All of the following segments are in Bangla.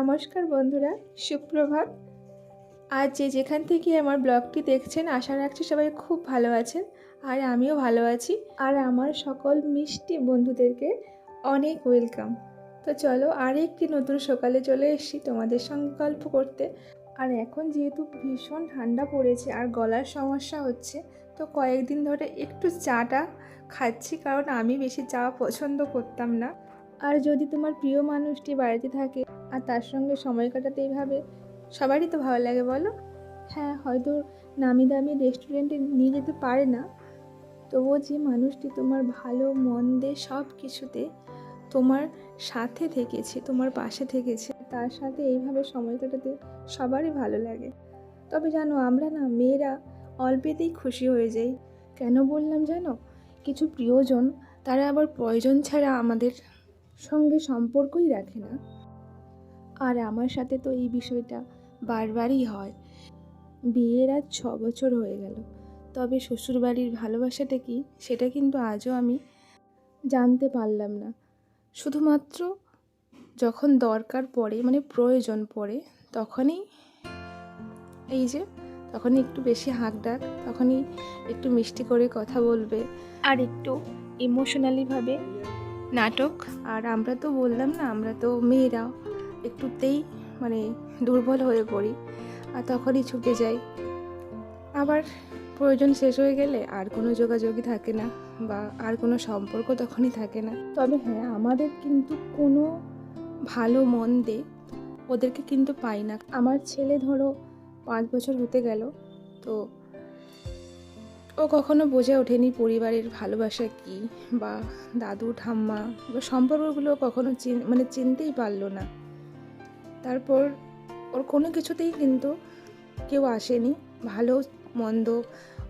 নমস্কার বন্ধুরা, সুপ্রভাত। আজ যে যেখান থেকে আমার ব্লগটি দেখছেন, আশা রাখছি সবাই খুব ভালো আছেন আর আমিও ভালো আছি। আর আমার সকল মিষ্টি বন্ধুদেরকে অনেক ওয়েলকাম তো চলো আর একটি নতুন সকালে চলে এসেছি তোমাদের সঙ্গে গল্প করতে। আর এখন যেহেতু ভীষণ ঠান্ডা পড়েছে আর গলার সমস্যা হচ্ছে, তো কয়েকদিন ধরে একটু চাটা খাচ্ছি কারণ আমি বেশি চা পছন্দ করতাম না। আর যদি তোমার প্রিয় মানুষটি বাড়িতে থাকে আর তার সঙ্গে সময় কাটাতে এইভাবে সবারই তো ভালো লাগে, বলো? হ্যাঁ হয়তো নামি দামি রেস্টুরেন্টে নিয়ে যেতে পারে না। তবুও যে মানুষটি তোমার ভালো, মন্দে সব কিছুতে তোমার সাথে থেকেছে, তোমার পাশে থেকেছে, তার সাথে এইভাবে সময় কাটাতে সবারই ভালো লাগে। তবে জানো, আমরা না মেয়েরা অল্পেতেই খুশি হয়ে যাই। কেন বললাম জানো? কিছু প্রিয়জন তারা আবার প্রয়োজন ছাড়া আমাদের সঙ্গে সম্পর্কই রাখে না। আর আমার সাথে তো এই বিষয়টা বারবারই হয়। বিয়ের আজ ছ বছর হয়ে গেল। তবে শ্বশুরবাড়ির ভালোবাসাটা কি সেটা কিন্তু আজও আমি জানতে পারলাম না। শুধুমাত্র যখন দরকার পড়ে মানে প্রয়োজন পড়ে, তখনই এই যে, তখনই একটু বেশি হাঁক ডাক, তখনই একটু মিষ্টি করে কথা বলবে। আর একটু ইমোশনালিভাবে নাটক, আর আমরা তো বললাম না, আমরা তো মেয়েরা একটুতেই মানে দুর্বল হয়ে পড়ি আর তখনই ছুটে যাই। আবার প্রয়োজন শেষ হয়ে গেলে আর কোনো যোগাযোগই থাকে না বা আর কোনো সম্পর্ক তখনই থাকে না। তবে হ্যাঁ আমাদের কিন্তু কোনো ভালো মন্দে ওদেরকে কিন্তু পাই না। আমার ছেলে ধরো পাঁচ বছর হতে গেল, তো ও কখনো বোঝে ওঠেনি পরিবারের ভালোবাসা কী বা দাদু, ঠাম্মা বা সম্পর্কগুলো কখনো মানে চিনতেই পারল না। তারপর ওর কোনো কিছুতেই কিন্তু কেউ আসেনি, ভালো, মন্দ,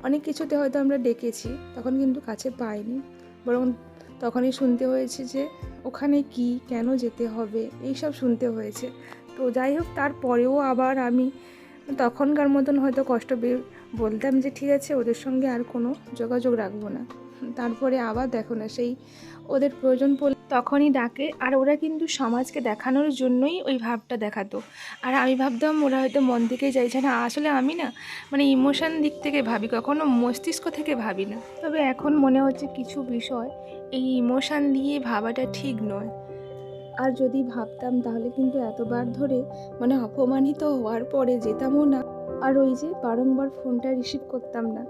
অনেক কিছুতে হয়তো আমরা ডেকেছি, তখন কিন্তু কাছে পাইনি। বরং তখনই শুনতে হয়েছে যে ওখানে কি, কেন যেতে হবে এইসব শুনতে হয়েছে। তো যাই হোক, তারপরেও আবার আমি তখনকার মতন হয়তো কষ্ট বলতাম যে ঠিক আছে, ওদের সঙ্গে আর কোনো যোগাযোগ রাখব না। তারপরে আবার দেখো না, সেই ওদের প্রয়োজন পড়লে তখনই ডাকে, আর ওরা কিন্তু সমাজকে দেখানোর জন্যই ওই ভাবটা দেখাতো। আর আমি ভাবতাম ওরা হয়তো মন থেকেই চাইছে, না, আসলে আমি না মানে ইমোশন দিক থেকে ভাবি, কখনো মস্তিষ্ক থেকে ভাবি না। তবে এখন মনে হচ্ছে কিছু বিষয় এই ইমোশান দিয়ে ভাবাটা ঠিক নয়। আর যদি ভাবতাম, তাহলে কিন্তু এতবার ধরে মানে অপমানিত হওয়ার পরে যেতামও না। আর ওই যে বারংবার ফোনটা রিসিভ করতাম না।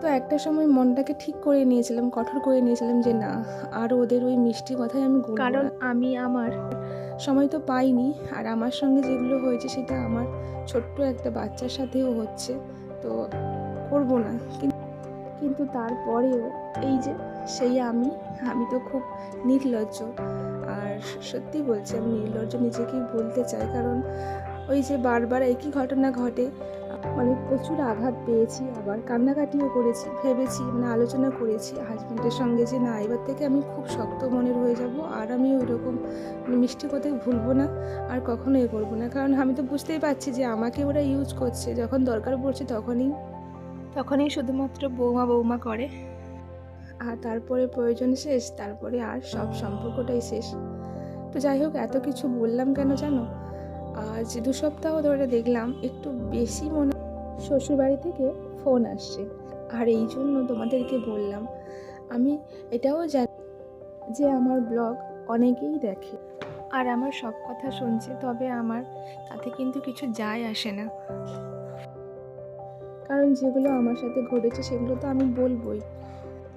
তো একটা সময় মনটাকে ঠিক করে নিয়েছিলাম কঠোর করে নিয়েছিলাম যে না আর ওদের ওই মিষ্টি কথাই আমি কারণ আমি আমার সময় তো পাইনি আর আমার সঙ্গে যেগুলো হয়েছে সেটা আমার ছোট্ট একটা বাচ্চার সাথেও হচ্ছে তো করব না। কিন- কিন্তু তারপরেও এই যে সেই আমি আমি তো খুব নির্লজ্জ। আর সত্যি বলছি আমি নির্লজ্জ নিজেকেই বলতে চাই কারণ ওই যে বারবার একই ঘটনা ঘটে মানে প্রচুর আঘাত পেয়েছি আবার কান্নাকাটিও করেছি ভেবেছি মানে আলোচনা করেছি হাজব্যান্ডের সঙ্গে যে না এবার থেকে আমি খুব শক্ত মনের হয়ে যাব আর আমি ওই রকম মানে মিষ্টি কথাই ভুলবো না আর কখনো এ করব না। কারণ আমি তো বুঝতেই পারছি যে আমাকে ওরা ইউজ করছে যখন দরকার পড়ছে তখনই। তখনই শুধুমাত্র বৌমা বৌমা করে। আর তারপরে প্রয়োজন শেষ তারপরে আর সব সম্পর্কটাই শেষ। তো যাই হোক এত কিছু বললাম কেন জানো? আজ দু সপ্তাহ ধরে দেখলাম একটু বেশি মনে শ্বশুরবাড়ি থেকে ফোন আসছে। আর এই জন্য তোমাদেরকে বললাম, আমি এটাও জানি যে আমার ব্লগ অনেকেই দেখে আর আমার সব কথা শুনছে, তবে আমার তাতে কিন্তু কিছু যায় আসে না। কারণ যেগুলো আমার সাথে ঘটেছে সেগুলো তো আমি বলবই।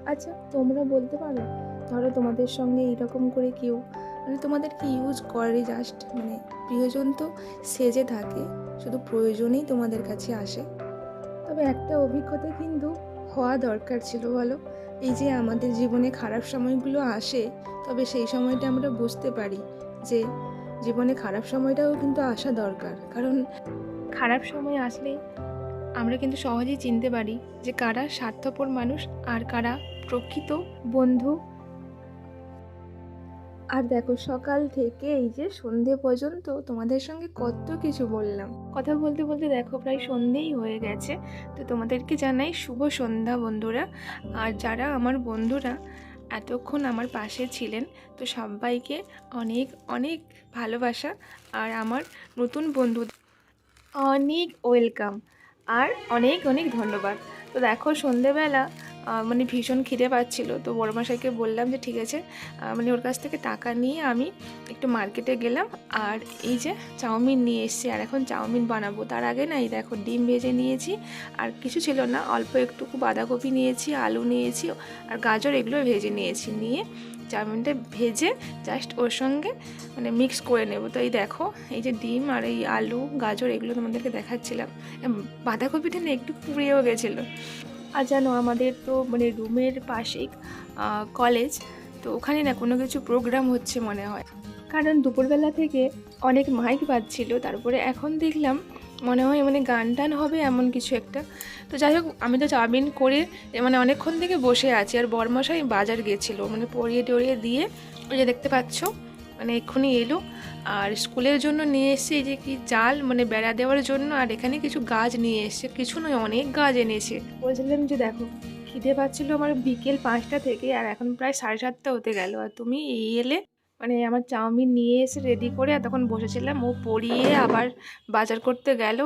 আচ্ছা তোমরা বলতে পারো? ধরো তোমাদের সঙ্গে এইরকম করে কেউ মানে তোমাদেরকে ইউজ করে জাস্ট মানে প্রিয়জন তো সেজে থাকে, শুধু প্রয়োজনেই তোমাদের কাছে আসে। তবে একটা অভিজ্ঞতা কিন্তু হওয়া দরকার ছিল বলো। এই যে আমাদের জীবনে খারাপ সময়গুলো আসে, তবে সেই সময়টা আমরা বুঝতে পারি যে জীবনে খারাপ সময়টাও কিন্তু আসা দরকার। কারণ খারাপ সময় আসলে আমরা কিন্তু সহজেই চিনতে পারি যে কারা স্বার্থপর মানুষ আর কারা প্রকৃত বন্ধু আর দেখো সকাল থেকে এই যে সন্ধে পর্যন্ত তোমাদের সঙ্গে কত কিছু বললাম। কথা বলতে বলতে দেখো প্রায় সন্ধেই হয়ে গেছে। তো তোমাদেরকে জানাই শুভ সন্ধ্যা বন্ধুরা। আর যারা আমার বন্ধুরা এতক্ষণ আমার পাশে ছিলেন, তো সবাইকে অনেক অনেক ভালোবাসা। আর আমার নতুন বন্ধু অনেক ওয়েলকাম আর অনেক অনেক ধন্যবাদ। তো দেখো সন্ধেবেলা মানে ভীষণ খিদে পাচ্ছিল। তো বড়মাশাইকে বললাম যে, ঠিক আছে মানে ওর কাছ থেকে টাকা নিয়ে আমি একটু মার্কেটে গেলাম। আর এই যে চাউমিন নিয়ে এসেছি, আর এখন চাউমিন বানাবো। তার আগে না এই দেখো, ডিম ভেজে নিয়েছি। আর কিছু ছিল না, অল্প একটুকু বাঁধাকপি নিয়েছি, আলু নিয়েছি, আর গাজর এগুলো ভেজে নিয়েছি। নিয়ে চাউমিনটা ভেজে জাস্ট ওর সঙ্গে মানে মিক্স করে নেব। তো এই দেখো, এই যে ডিম আর এই আলু, গাজর এগুলো তোমাদেরকে দেখাচ্ছিলাম। বাঁধাকপিটা না একটু পুড়িয়েও গেছিল। আর জানো আমাদের তো মানে রুমের পাশেই কলেজ তো ওখানে না কোনো কিছু প্রোগ্রাম হচ্ছে মনে হয়। কারণ দুপুরবেলা থেকে অনেক মাইক বাজছিল, তারপরে এখন দেখলাম মনে হয় মানে গান টান হবে এমন কিছু একটা। তো যাই হোক, আমি তো চাউমিন করে মানে অনেকক্ষণ থেকে বসে আছি, আর বরমশাই বাজার গেছিল মানে পরিয়ে টরিয়ে দিয়ে, ওই যে দেখতে পাচ্ছ মানে এক্ষুনি এলো। আর স্কুলের জন্য নিয়ে এসছে যে কি জাল মানে বেড়া দেওয়ার জন্য আর এখানে কিছু গাছ নিয়ে এসছে কিছু নয়, অনেক গাছ এনেছে। বলছিলাম যে দেখো, খিদে পাচ্ছিল আমার বিকেল পাঁচটা থেকে আর এখন প্রায় সাড়ে সাতটা হতে গেল। আর তুমি এই এলে মানে আমার চাউমিন নিয়ে এসে রেডি করে আর তখন বসেছিলাম। ও পরিয়ে আবার বাজার করতে গেল।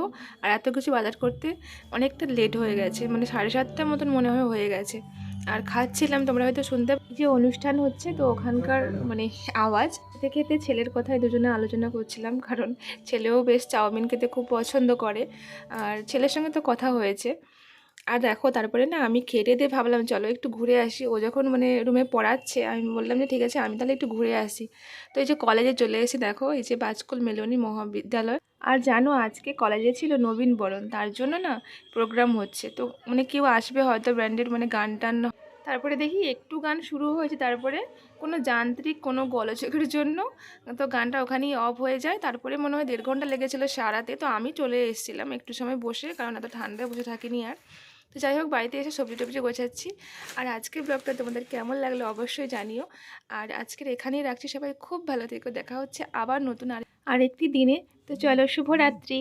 আর এত কিছু বাজার করতে অনেকটা লেট হয়ে গেছে মানে সাড়ে সাতটার মতন মনে হয় হয়ে গেছে। আর খাচ্ছিলাম, তোমরা হয়তো শুনতে যে অনুষ্ঠান হচ্ছে, তো ওখানকার মানে আওয়াজ। খেতে খেতে ছেলের কথায় দুজনে আলোচনা করছিলাম, কারণ ছেলেও বেশ চাউমিন খেতে খুব পছন্দ করে। আর ছেলের সঙ্গে তো কথা হয়েছে। আর দেখো, তারপরে না আমি খেটে দিয়ে ভাবলাম, চলো একটু ঘুরে আসি। ও যখন মানে রুমে পড়াচ্ছে, আমি বললাম যে, ঠিক আছে, আমি তাহলে একটু ঘুরে আসি। তো এই যে কলেজে চলে এসেছি দেখো, এই যে বাজকুল মেলনী মহাবিদ্যালয়। আর জানো, আজকে কলেজে ছিল নবীন বরণ, তার জন্য না প্রোগ্রাম হচ্ছে। তো মানে কেউ আসবে হয়তো ব্র্যান্ডের মানে গান টান তারপরে দেখি একটু গান শুরু হয়েছে, তারপরে কোনো যান্ত্রিক, কোনো গলচকের জন্য। তো গানটা ওখানেই অফ হয়ে যায়। তারপরে মনে হয় দেড় ঘণ্টা লেগেছিলো সারাতে। তো আমি চলে এসেছিলাম একটু সময় বসে, কারণ এত ঠান্ডায় বসে থাকিনি আর। তো যাই হোক, বাড়িতে এসে সবজি টবজি গোছাচ্ছি। আর আজকের ব্লগটা তোমাদের কেমন লাগল অবশ্যই জানিও। আর আজকের এখানেই রাখছি সবাই। খুব ভালো থেকো। দেখা হচ্ছে আবার নতুন আর, আরেকটি দিনে। তো চলো, শুভরাত্রি।